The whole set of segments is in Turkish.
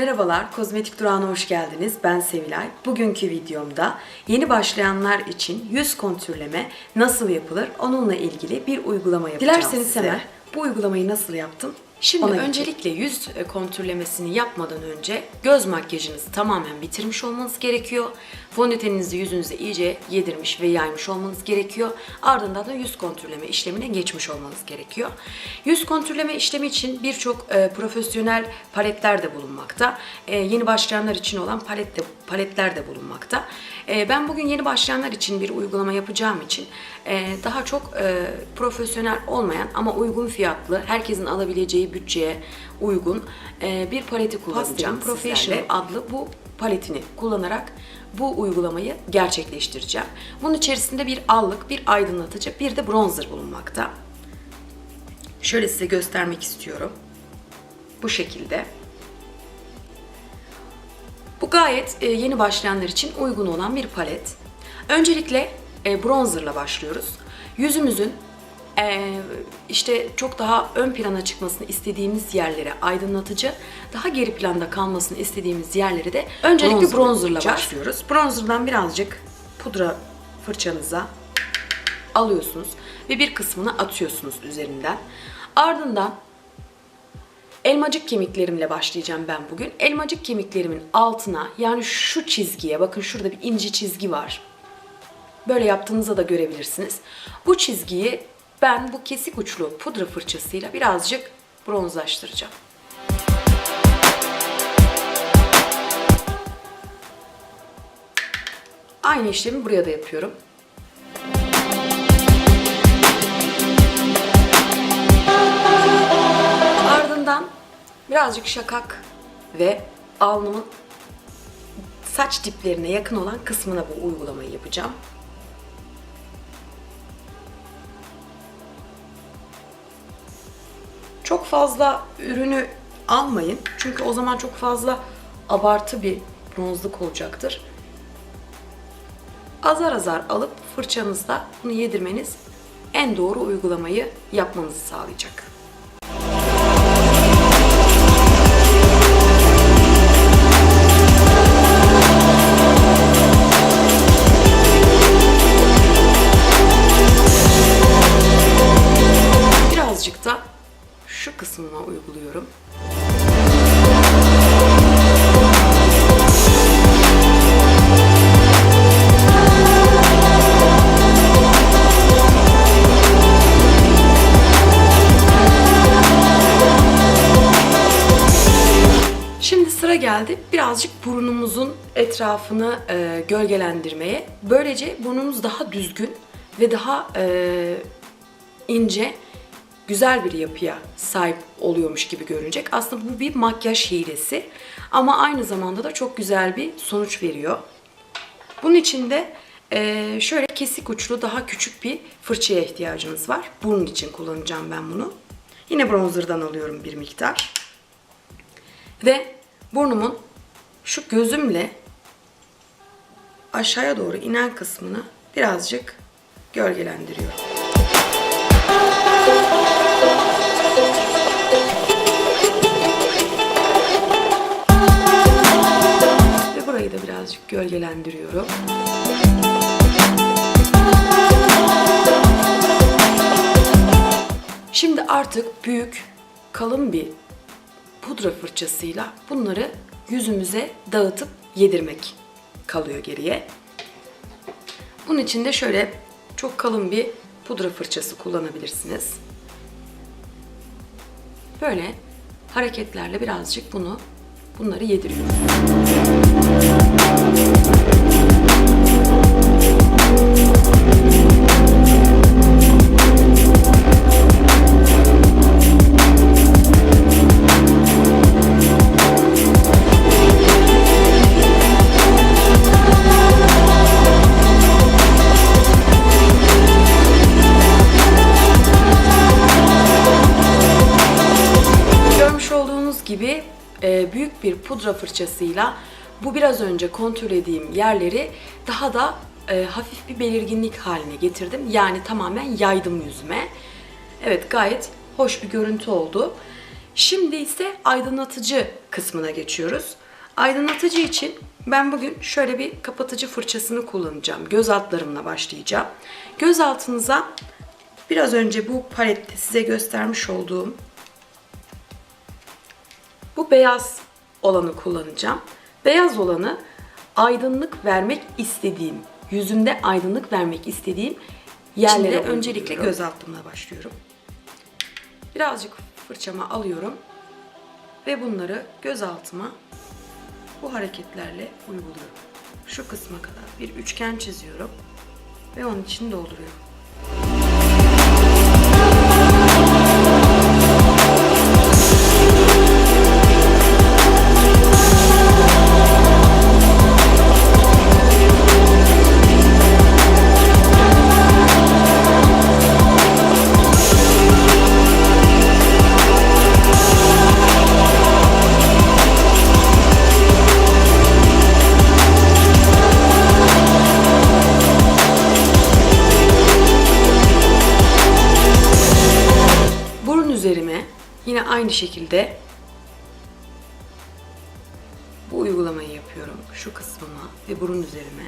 Merhabalar, Kozmetik Durağı'na hoş geldiniz. Ben Sevilay. Bugünkü videomda yeni başlayanlar için yüz kontürleme nasıl yapılır onunla ilgili bir uygulama yapacağım Dilerseniz size. hemen bu uygulamayı nasıl yaptım? Şimdi Ona öncelikle yüz e, kontürlemesini yapmadan önce göz makyajınızı tamamen bitirmiş olmanız gerekiyor. Fondöteninizi yüzünüze iyice yedirmiş ve yaymış olmanız gerekiyor. Ardından da yüz kontürleme işlemine geçmiş olmanız gerekiyor. Yüz kontürleme işlemi için birçok e, profesyonel paletler de bulunmakta. E, yeni başlayanlar için olan palet de, paletler de bulunmakta. E, ben bugün yeni başlayanlar için bir uygulama yapacağım için e, daha çok e, profesyonel olmayan ama uygun fiyatlı, herkesin alabileceği bütçeye uygun e, bir paleti kullanacağım. Pastelin Professional adlı bu paletini kullanarak bu uygulamayı gerçekleştireceğim. Bunun içerisinde bir allık, bir aydınlatıcı, bir de bronzer bulunmakta. Şöyle size göstermek istiyorum. Bu şekilde. Bu gayet e, yeni başlayanlar için uygun olan bir palet. Öncelikle e, bronzerla başlıyoruz. Yüzümüzün işte çok daha ön plana çıkmasını istediğimiz yerlere aydınlatıcı, daha geri planda kalmasını istediğimiz yerlere de öncelikle Bronzer bronzerla yapacağız. başlıyoruz. Bronzerdan birazcık pudra fırçanıza alıyorsunuz ve bir kısmını atıyorsunuz üzerinden. Ardından Elmacık kemiklerimle başlayacağım ben bugün. Elmacık kemiklerimin altına yani şu çizgiye bakın şurada bir ince çizgi var. Böyle yaptığınızda da görebilirsiniz. Bu çizgiyi ben bu kesik uçlu pudra fırçasıyla birazcık bronzlaştıracağım. Aynı işlemi buraya da yapıyorum. Ardından birazcık şakak ve alnımın saç diplerine yakın olan kısmına bu uygulamayı yapacağım. Çok fazla ürünü almayın. Çünkü o zaman çok fazla abartı bir bronzluk olacaktır. Azar azar alıp fırçanızda bunu yedirmeniz en doğru uygulamayı yapmanızı sağlayacak. Birazcık burnumuzun etrafını e, gölgelendirmeye. Böylece burnumuz daha düzgün ve daha e, ince, güzel bir yapıya sahip oluyormuş gibi görünecek. Aslında bu bir makyaj hilesi ama aynı zamanda da çok güzel bir sonuç veriyor. Bunun için de e, şöyle kesik uçlu daha küçük bir fırçaya ihtiyacınız var. Burun için kullanacağım ben bunu. Yine bronzerdan alıyorum bir miktar. Ve burnumun şu gözümle aşağıya doğru inen kısmını birazcık gölgelendiriyorum. Ve burayı da birazcık gölgelendiriyorum. Şimdi artık büyük, kalın bir pudra fırçasıyla bunları yüzümüze dağıtıp yedirmek kalıyor geriye. Bunun için de şöyle çok kalın bir pudra fırçası kullanabilirsiniz. Böyle hareketlerle birazcık bunu bunları yediriyoruz. Pudra fırçasıyla bu biraz önce kontürlediğim yerleri daha da e, hafif bir belirginlik haline getirdim. Yani tamamen yaydım yüzüme. Evet gayet hoş bir görüntü oldu. Şimdi ise aydınlatıcı kısmına geçiyoruz. Aydınlatıcı için ben bugün şöyle bir kapatıcı fırçasını kullanacağım. Göz altlarımla başlayacağım. Göz altınıza biraz önce bu palette size göstermiş olduğum bu beyaz olanı kullanacağım. Beyaz olanı aydınlık vermek istediğim, yüzümde aydınlık vermek istediğim yerlere Şimdi öncelikle göz altımla başlıyorum. Birazcık fırçama alıyorum ve bunları göz altıma bu hareketlerle uyguluyorum. Şu kısma kadar bir üçgen çiziyorum ve onun için dolduruyorum. Üzerime yine aynı şekilde bu uygulamayı yapıyorum. Şu kısmıma ve burun üzerime.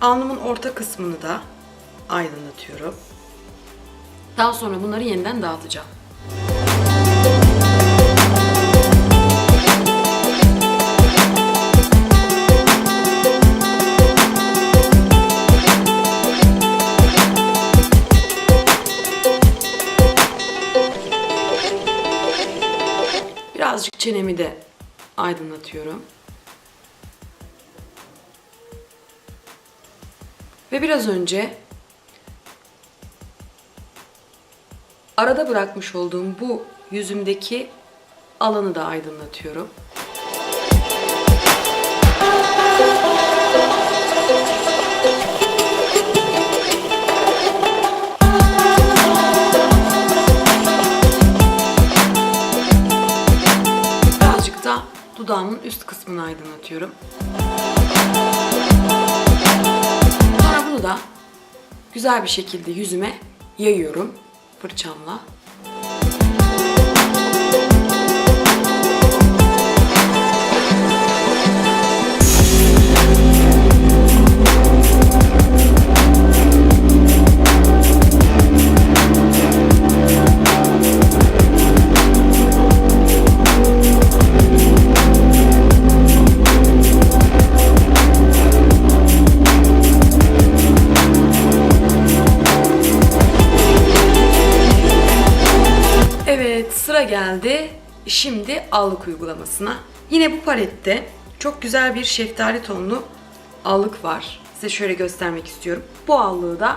Alnımın orta kısmını da aydınlatıyorum. Daha sonra bunları yeniden dağıtacağım. Birazcık çenemi de aydınlatıyorum. Ve biraz önce arada bırakmış olduğum bu yüzümdeki alanı da aydınlatıyorum. Dudağımın üst kısmını aydınlatıyorum. Sonra bunu da güzel bir şekilde yüzüme yayıyorum fırçamla. Geldi şimdi allık uygulamasına. Yine bu palette çok güzel bir şeftali tonlu allık var. Size şöyle göstermek istiyorum. Bu allığı da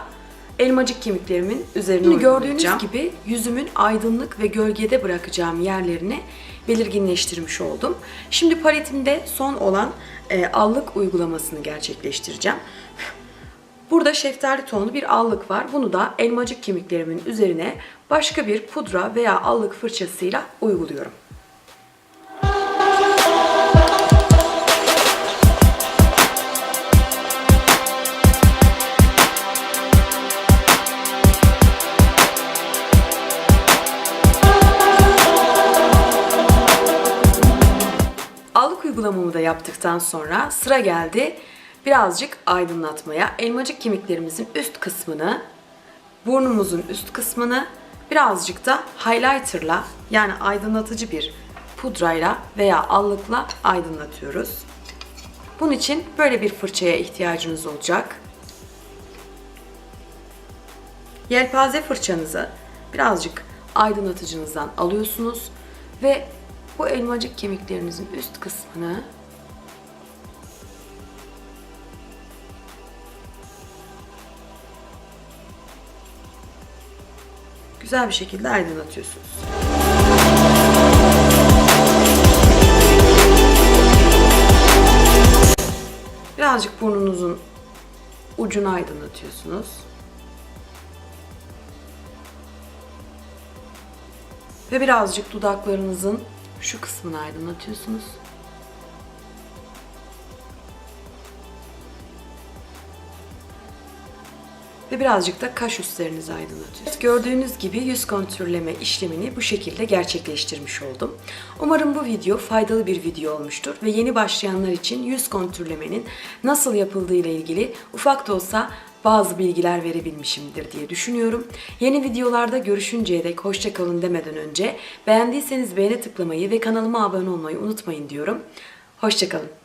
elmacık kemiklerimin üzerine Şimdi gördüğünüz gibi yüzümün aydınlık ve gölgede bırakacağım yerlerini belirginleştirmiş oldum. Şimdi paletimde son olan e, allık uygulamasını gerçekleştireceğim. Burada şeftali tonlu bir allık var. Bunu da elmacık kemiklerimin üzerine başka bir pudra veya allık fırçasıyla uyguluyorum. Allık uygulamamı da yaptıktan sonra sıra geldi birazcık aydınlatmaya. Elmacık kemiklerimizin üst kısmını, burnumuzun üst kısmını birazcık da highlighterla yani aydınlatıcı bir pudrayla veya allıkla aydınlatıyoruz. Bunun için böyle bir fırçaya ihtiyacınız olacak. Yelpaze fırçanızı birazcık aydınlatıcınızdan alıyorsunuz ve bu elmacık kemiklerinizin üst kısmını güzel bir şekilde aydınlatıyorsunuz. Birazcık burnunuzun ucunu aydınlatıyorsunuz. Ve birazcık dudaklarınızın şu kısmını aydınlatıyorsunuz. Ve birazcık da kaş üstlerinizi aydınlatıyorsunuz. Gördüğünüz gibi yüz kontürleme işlemini bu şekilde gerçekleştirmiş oldum. Umarım bu video faydalı bir video olmuştur ve yeni başlayanlar için yüz kontürlemenin nasıl yapıldığı ile ilgili ufak da olsa bazı bilgiler verebilmişimdir diye düşünüyorum. Yeni videolarda görüşünceye dek hoşçakalın demeden önce beğendiyseniz beğene tıklamayı ve kanalıma abone olmayı unutmayın diyorum. Hoşçakalın.